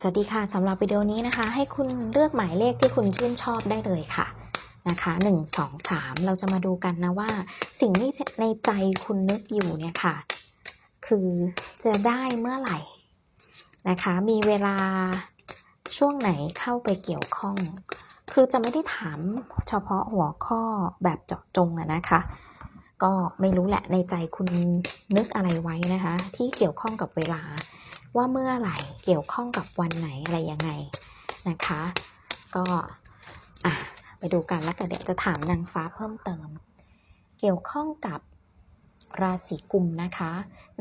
สวัสดีค่ะสำหรับวิดีโอนี้นะคะ ให้คุณเลือกหมายเลขที่คุณชื่นชอบได้เลยค่ะนะคะ1 2 3 เราจะมาดูกันนะว่า สิ่งที่ในใจคุณนึกอยู่เนี่ยค่ะ คือจะได้เมื่อไหร่นะคะ มีเวลาช่วงไหนเข้าไปเกี่ยวข้อง คือจะไม่ได้ถามเฉพาะหัวข้อแบบเจาะจงอะนะคะ ก็ไม่รู้แหละในใจคุณนึกอะไรไว้นะคะ ที่เกี่ยวข้องกับเวลา ว่าเมื่อไหร่เกี่ยวข้องกับวันไหนอะไรยังไงนะคะ ก็อะไปดูกันแล้วก็เดี๋ยวจะถามนางฟ้าเพิ่มเติม เกี่ยวข้องกับราศีกุมนะคะ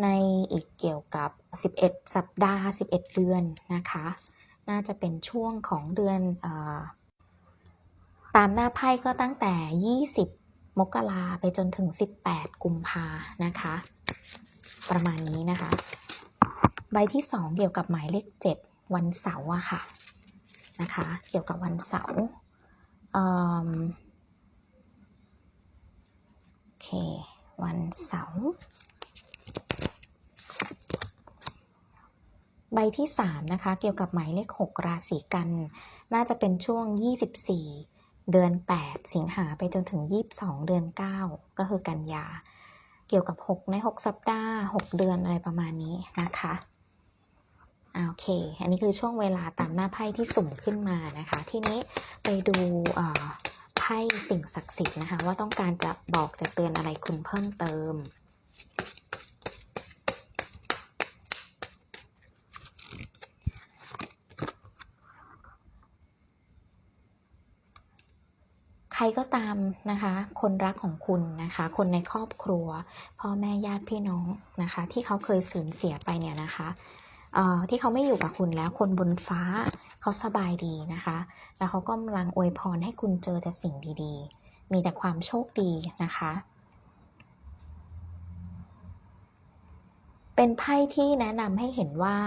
ในอีกเกี่ยวกับ 11 สัปดาห์ 11 เดือนนะคะ น่าจะเป็นช่วงของเดือนอตามหน้าไพ่ก็ตั้งแต่ 20 มกราไปจนถึง 18 กุมภานะคะ ประมาณนี้นะคะ ใบที่ 2 เกี่ยวกับหมายเลข 7 วันเสาร์อะค่ะนะคะ เกี่ยวกับวันเสาร์โอเค วันเสาร์ใบที่ 3 นะคะ เกี่ยวกับหมายเลข 6 ราศีกัน น่าจะเป็นช่วง 24 เดือน 8 สิงหาไปจนถึง 22 เดือน 9 ก็คือกันยา เกี่ยวกับ 6 ใน 6 สัปดาห์ 6 เดือนอะไรประมาณนี้นะคะ โอเค อันนี้คือช่วงเวลาตามหน้าไพ่ที่สุ่มขึ้นมานะคะ ทีนี้ไปดูไพ่สิ่งศักดิ์สิทธิ์นะคะ ว่าต้องการจะบอกจะเตือนอะไรคุณเพิ่มเติม ใครก็ตามนะคะ คนรักของคุณนะคะ คนในครอบครัว พ่อแม่ญาติพี่น้องนะคะ ที่เขาเคยสูญเสียไปเนี่ยนะคะ ที่เขาไม่อยู่กับคุณแล้ว คนบนฟ้าเขาสบายดีนะคะ แล้วเขาก็กำลังอวยพรให้คุณเจอแต่สิ่งดีๆ มีแต่ความโชคดีนะคะ เป็นไพ่ที่แนะนำให้เห็นว่า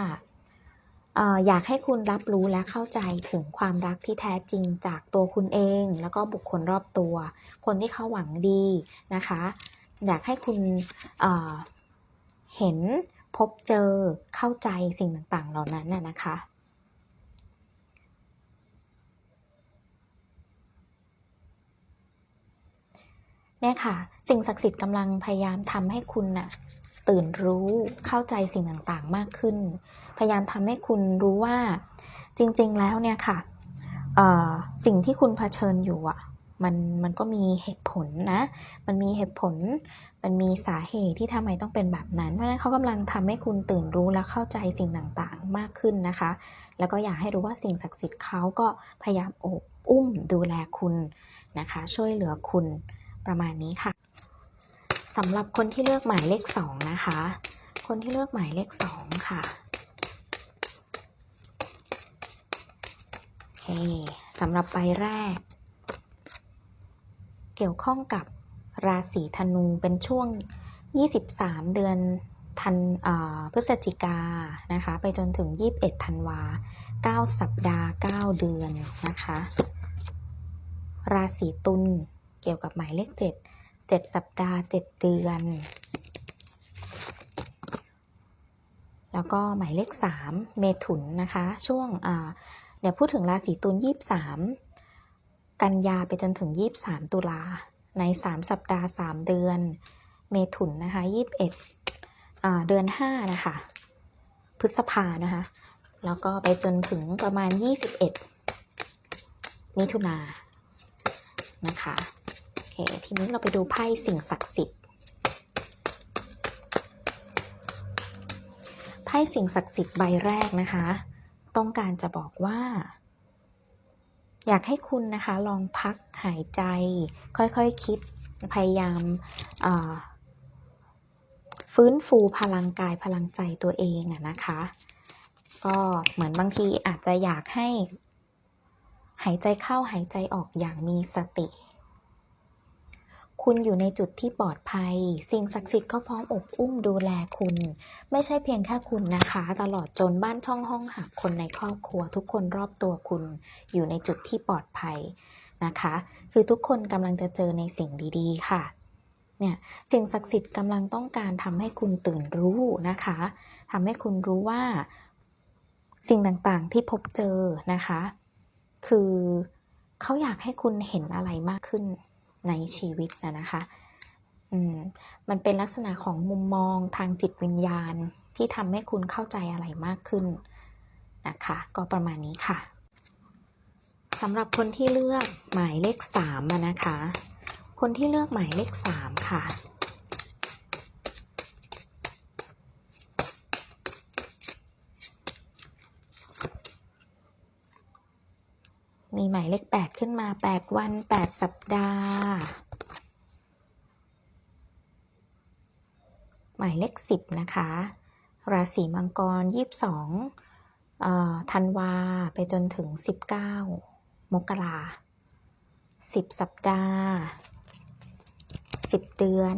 อยากให้คุณรับรู้และเข้าใจถึงความรักที่แท้จริงจากตัวคุณเอง แล้วก็บุคคลรอบตัว คนที่เขาหวังดีนะคะ อยากให้คุณเห็น พบเจอเข้าใจสิ่งต่างๆ เหล่านั้นน่ะนะคะ เนี่ยค่ะ สิ่งศักดิ์สิทธิ์กำลังพยายามทำให้คุณน่ะตื่นรู้เข้าใจสิ่งต่างๆมากขึ้น พยายามทำให้คุณรู้ว่าจริงๆแล้วเนี่ยค่ะสิ่งที่คุณเผชิญอยู่อะ มันมันก็มีเหตุผลนะ มันมีเหตุผล มันมีสาเหตุที่ทำไมต้องเป็นแบบนั้น เพราะฉะนั้นเขากำลังทำให้คุณตื่นรู้และเข้าใจสิ่งต่างๆ มากขึ้นนะคะ แล้วก็อยากให้รู้ว่าสิ่งศักดิ์สิทธิ์เขาก็พยายามอบอุ้มดูแลคุณนะคะ ช่วยเหลือคุณประมาณนี้ค่ะสำหรับคนที่เลือกหมายเลขสองนะคะ คนที่เลือกหมายเลขสองค่ะโอเคสำหรับใบแรก เกี่ยวข้องกับราศีธนูเป็นช่วง 23 เดือนธันพฤศจิกานะคะ ไปจนถึง 21 ธันวา 9 สัปดาห์ 9 เดือนนะคะ ราศีตุลเกี่ยวกับหมายเลข 7 7 สัปดาห์ 7 เดือน แล้วก็หมายเลข 3 เมถุนนะคะ ช่วงเดี๋ยวพูดถึงราศีตุล 23 กันยาไปจนถึง 23 ตุลา ใน 3 สัปดาห์ 3 เดือน เมถุนนะคะ21อ่าเดือน 5 นะคะ พฤษภานะคะ แล้วก็ไปจนถึงประมาณ 21 มิถุนานะคะโอเคทีนี้เราไปดูไพ่สิ่งศักดิ์สิทธิ์ไพ่สิ่งศักดิ์สิทธิ์ใบแรกนะคะ ต้องการจะบอกว่า อยากให้คุณนะคะลองพักหายใจ ค่อยๆคคิดพยายามฟื้นฟูพลังกายพลังใจตัวเองอะนะคะ ก็เหมือนบางทีอาจจะอยากให้หายใจเข้าหายใจออกอย่างมีสติ คุณอยู่ในจุดที่ปลอดภัย สิ่งศักดิ์สิทธิ์ก็พร้อมอบอุ้มดูแลคุณ ไม่ใช่เพียงแค่คุณนะคะ ตลอดจนบ้านช่องห้องหับคนในครอบครัว ทุกคนรอบตัวคุณ อยู่ในจุดที่ปลอดภัยนะคะ คือทุกคนกำลังจะเจอในสิ่งดีๆ ค่ะเนี่ยสิ่งศักดิ์สิทธิ์กำลังต้องการทำให้คุณตื่นรู้นะคะทำให้คุณรู้ว่า สิ่งต่างๆที่พบเจอนะคะ คือเขาอยากให้คุณเห็นอะไรมากขึ้น ในชีวิตนะนะคะอืมมันเป็นลักษณะของมุมมองทางจิตวิญญาณที่ทำให้คุณเข้าใจอะไรมากขึ้นนะคะ ก็ประมาณนี้ค่ะสำหรับคนที่เลือกหมายเลขสามนะคะ คนที่เลือกหมายเลขสามค่ะ มีหมายเลขแปดขึ้นมาแปดวันแปดสัปดาห์ หมายเลขสิบนะคะ ราศีมังกรยี่สิบสองธันวา ไปจนถึงสิบเก้ามกราสิบสัปดาห์สิบเดือน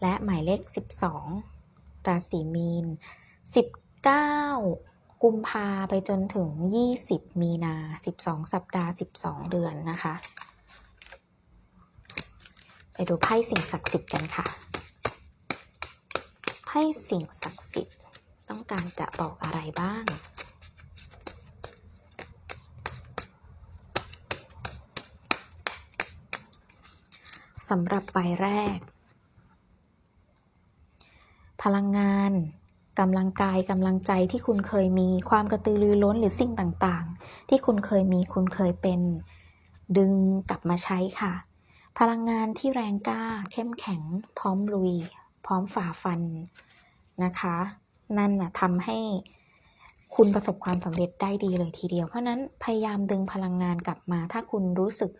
และหมายเลขสิบสองราศีมีนสิบเกุมภาไปจนถึงยี่สิบมีนาสิบสองสัปดาห์สิบสองเดือนนะคะ ไปดูไพ่สิ่งศักดิ์สิทธิ์กันค่ะ ไพ่สิ่งศักดิ์สิทธิ์ต้องการจะบอกอะไรบ้างสำหรับใบแรก พลังงาน กำลังกายกำลังใจที่คุณเคยมีความกระตือรือร้นหรือสิ่งต่างๆ ที่คุณเคยมีคุณเคยเป็น ดึงกลับมาใช้ค่ะ พลังงานที่แรงกล้า เข้มแข็ง พร้อมลุย พร้อมฝ่าฟันนะคะ นั่นนะทำให้คุณประสบความสำเร็จได้ดีเลยทีเดียว เพราะนั้นพยายามดึงพลังงานกลับมา ถ้าคุณรู้สึก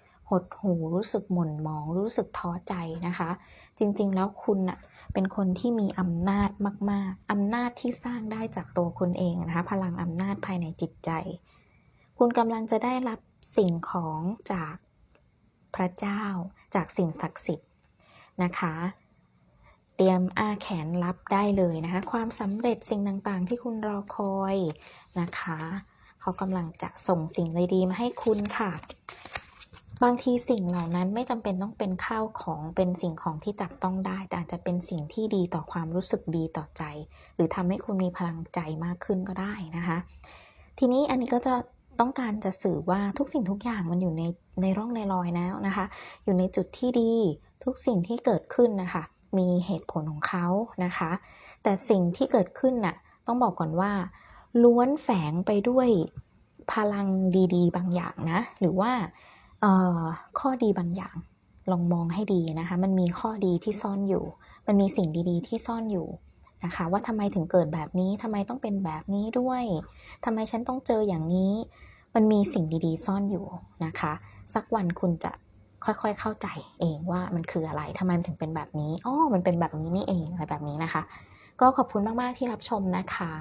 ดหูรู้สึกหม่นหมอง รู้สึกท้อใจนะคะ จริงๆแล้วคุณน่ะเป็นคนที่มีอำนาจมาก ๆอำนาจที่สร้างได้จากตัวคุณเองนะคะ พลังอำนาจภายในจิตใจ คุณกำลังจะได้รับสิ่งของจากพระเจ้า จากสิ่งศักดิ์สิทธิ์นะคะเตรียมอาแขนรับได้เลยนะคะ ความสำเร็จสิ่งต่างๆ ที่คุณรอคอยนะคะ เขากำลังจะส่งสิ่งดีๆมาให้คุณค่ะ บางทีสิ่งเหล่านั้นไม่จำเป็นต้องเป็นข้าวของเป็นสิ่งของที่จับต้องได้ แต่อาจจะเป็นสิ่งที่ดีต่อความรู้สึกดีต่อใจ หรือทำให้คุณมีพลังใจมากขึ้นก็ได้นะคะ ทีนี้อันนี้ก็จะต้องการจะสื่อว่าทุกสิ่งทุกอย่างมันอยู่ในในร่องในรอยแล้วนะคะ อยู่ในจุดที่ดีทุกสิ่งที่เกิดขึ้นนะคะ มีเหตุผลของเขานะคะ แต่สิ่งที่เกิดขึ้นน่ะต้องบอกก่อนว่า ล้วนแฝงไปด้วยพลังดี ๆ บางอย่างนะ หรือว่า ข้อดีบางอย่างลองมองให้ดีนะคะ มันมีข้อดีที่ซ่อนอยู่ มันมีสิ่งดีๆ ที่ซ่อนอยู่นะคะ ว่าทำไมถึงเกิดแบบนี้ทำไมต้องเป็นแบบนี้ด้วยทำไมฉันต้องเจออย่างนี้ มันมีสิ่งดีๆ ซ่อนอยู่นะคะ สักวันคุณจะค่อยๆ เข้าใจเองว่ามันคืออะไรทำไมมันถึงเป็นแบบนี้อ๋อมันเป็นแบบนี้นี่เองอะไรแบบนี้นะคะ ก็ขอบคุณมากๆที่รับชมนะคะ